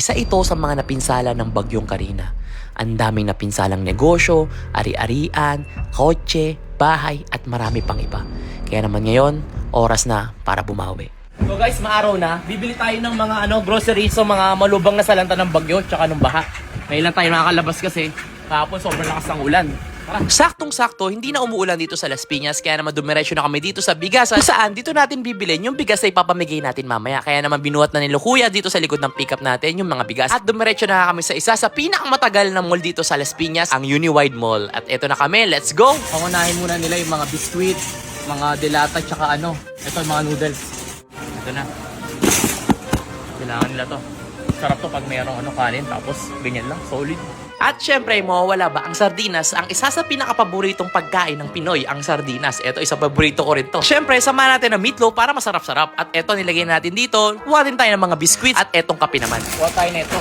Isa ito sa mga napinsala ng bagyong Karina. Ang daming napinsalang negosyo, ari-arian, kotse, bahay at marami pang iba. Kaya naman ngayon, oras na para bumawi. So guys, maaraw na. Bibili tayo ng mga ano groceries so mga malubang na salanta ng bagyo tsaka ng baha. Ngayon lang tayo nakakalabas kasi kahapon sobrang lakas ng ulan. Saktong-sakto, hindi na umuulan dito sa Las Piñas, kaya naman dumiretso na kami dito sa bigasan. Kung saan, dito natin bibilin yung bigas na ipapamigay natin mamaya. Kaya naman binuhat na ni Kuya dito sa likod ng pickup natin yung mga bigas. At dumiretso na kami sa isa sa pinakamatagal na mall dito sa Las Piñas, ang Uniwide Mall. At eto na kami, let's go! Pangunahin muna nila yung mga biscuit, mga delata tsaka ano. Yung mga noodles. Ito na. Kailangan nila to. Sarap to pag mayroong ano kanin tapos ganyan lang, solid. At syempre, mawawala ba ang sardinas? Ang isa sa pinakapaboritong pagkain ng Pinoy, ang sardinas. Ito, isa paborito ko rin to. Syempre, sama natin ang meatloaf para masarap-sarap. At eto, nilagay natin dito. Kuha din tayo ng mga biscuits at etong kape naman. Kuha tayo na ito.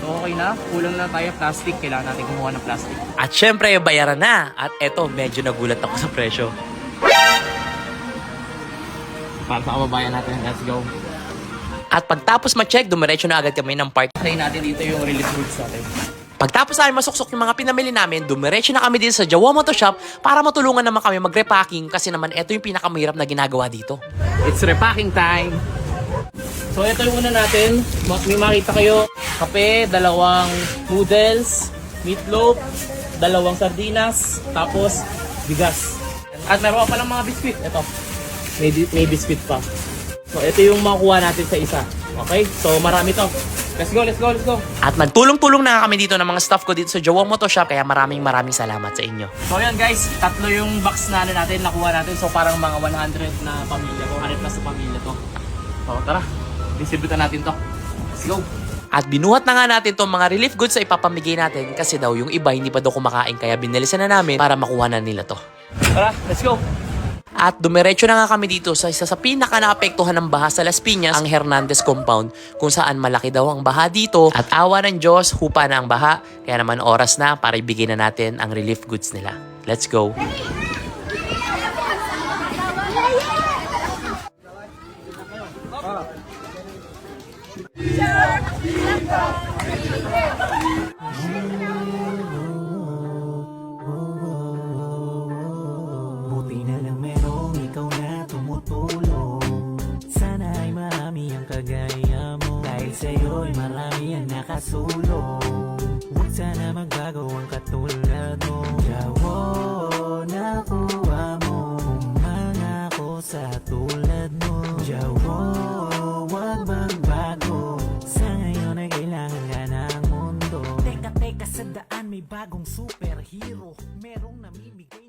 Okay na. Kulang na tayo plastic. Kailangan natin kumuha ng plastic. At syempre, bayaran na. At eto, medyo nagulat ako sa presyo. Para sa kababayan natin. Let's go. At pagtapos ma-check, dumiretso na agad kami ng part. Try natin dito yung relief goods natin. Pagtapos namin masuksok yung mga pinamili namin, dumiretso na kami din sa Jawa Moto Shop para matulungan naman kami mag-repacking kasi naman eto yung pinakamahirap na ginagawa dito. It's repacking time! So ito yung una natin. Ma- May makita kayo. Kape, dalawang noodles, meatloaf, dalawang sardinas, tapos bigas. At meron pa palang mga biscuit. Ito. May, may biscuit pa. So ito yung makuha natin sa isa. Okay? So marami to. Let's go, let's go, let's go. At magtulong-tulong na kami dito ng mga staff ko dito sa Jawa Moto Shop kaya maraming maraming salamat sa inyo. So yan guys, tatlo yung box na ano natin, nakuha natin. So parang mga 100 na pamilya to. 100 plus na pamilya to. So tara, distributan natin to. Let's go. At binuhat na nga natin itong mga relief goods sa ipapamigay natin kasi daw yung iba hindi pa daw kumakain kaya binilisan na namin para makuha na nila to. Tara, let's go. At dumiretso na nga kami dito sa isa sa pinaka naapektuhan ng baha sa Las Piñas, ang Hernandez Compound, kung saan malaki daw ang baha dito at awa ng Diyos, hupa na ang baha. Kaya naman oras na para ibigay na natin ang relief goods nila. Let's go! Buti sa'yo'y marami ang nakasulong. Huwag sana magbago ang katulad mo. Jawo, nakuha mo Mga ko sa tulad mo. Jawo, huwag magbago Sa ngayon ay kailangan ka ng mundo. Teka, teka, sa daan may bagong superhero. Merong namimigay